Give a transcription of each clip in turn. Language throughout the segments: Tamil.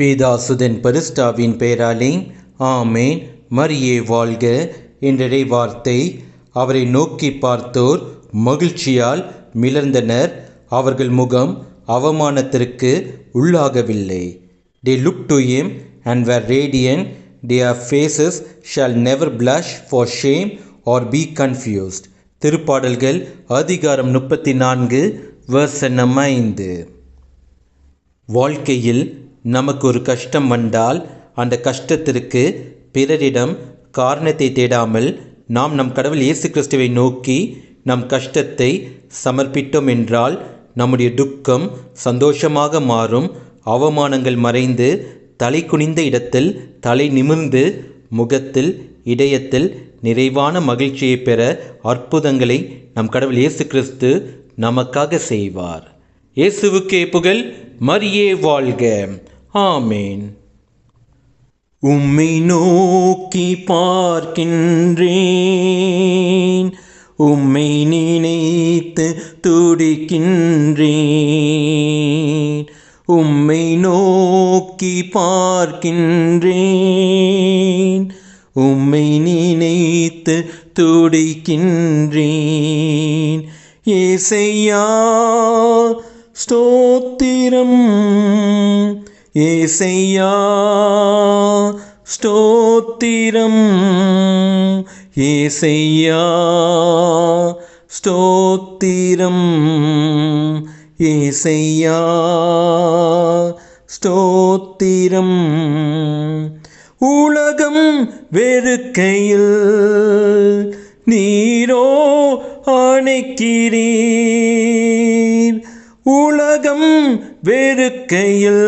பேதாசுதன் பரிஸ்டாவின் பெயராலே ஆமேன். மரியே வாழ்க. என்றடை வார்த்தை அவரை நோக்கி பார்த்தோர் மகிழ்ச்சியால் மிளர்ந்தனர். அவர்கள் முகம் அவமானத்திற்கு உள்ளாகவில்லை. They look to him and were were radiant. Our faces shall never blush for shame or be confused திருப்பாடல்கள் அதிகாரம் முப்பத்தி நான்கு வசனம் ஐந்து. வாழ்க்கையில் நமக்கு ஒரு கஷ்டம் வந்தால் அந்த கஷ்டத்திற்கு பிறரிடம் காரணத்தை தேடாமல் நாம் நம் கடவுள் இயேசு கிறிஸ்துவை நோக்கி நம் கஷ்டத்தை சமர்ப்பித்தோம் என்றால் நம்முடைய துக்கம் சந்தோஷமாக மாறும். அவமானங்கள் மறைந்து தலை குனிந்த இடத்தில் தலை நிமிர்ந்து முகத்தில் இதயத்தில் நிறைவான மகிழ்ச்சியை பெற அற்புதங்களை நம் கடவுள் இயேசு கிறிஸ்து நமக்காக செய்வார். இயேசுவுக்கே புகழ் மரியே வாழ்க. ஆமேன். உம்மை நோக்கி பார்க்கின்றேன். உம்மை நினைத்து துடிக்கின்றேன். உம்மை நோக்கி பார்க்கின்றேன். உம்மை நினைத்து துடிக்கின்றேன். ஏசையா ஸ்தோத்திரம். ஏசையா ஸ்தோத்திரம். ஏசையா ஸ்தோத்திரம். ஏசையா ஸ்தோத்திரம். உலகம் வெறுக்கையில் நீரோ அணைக்கிறீர். வெறுக்கையில்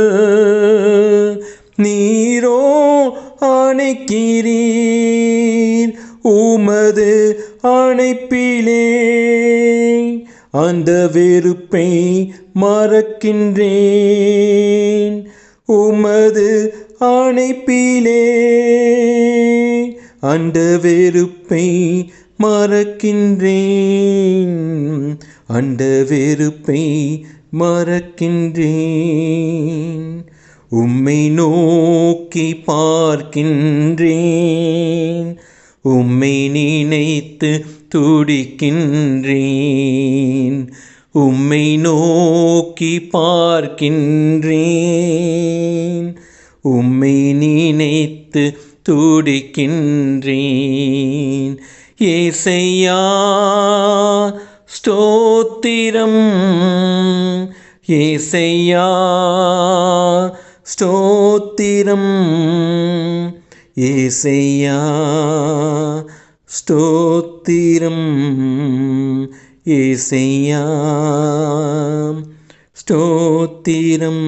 நீரோ அணைக்கிறீர். உமது அணைப்பிலே அந்த வெறுப்பை மறக்கின்றேன். உமது அணைப்பிலே அந்த வெறுப்பை மறக்கின்றேன். அந்த வெறுப்பை மறக்கின்றேன். உம்மை நோக்கி பார்க்கின்றேன். உம்மை நினைத்து துடிக்கின்றேன். உம்மை நோக்கி பார்க்கின்றேன். உம்மை நினைத்து துடிக்கின்றேன். ஏசையா ஸ்தோத்திரம். ஏசையா ஸ்தோத்திரம். ஏசையா ஸ்தோத்திரம். ஏசையா ஸ்தோத்திரம்.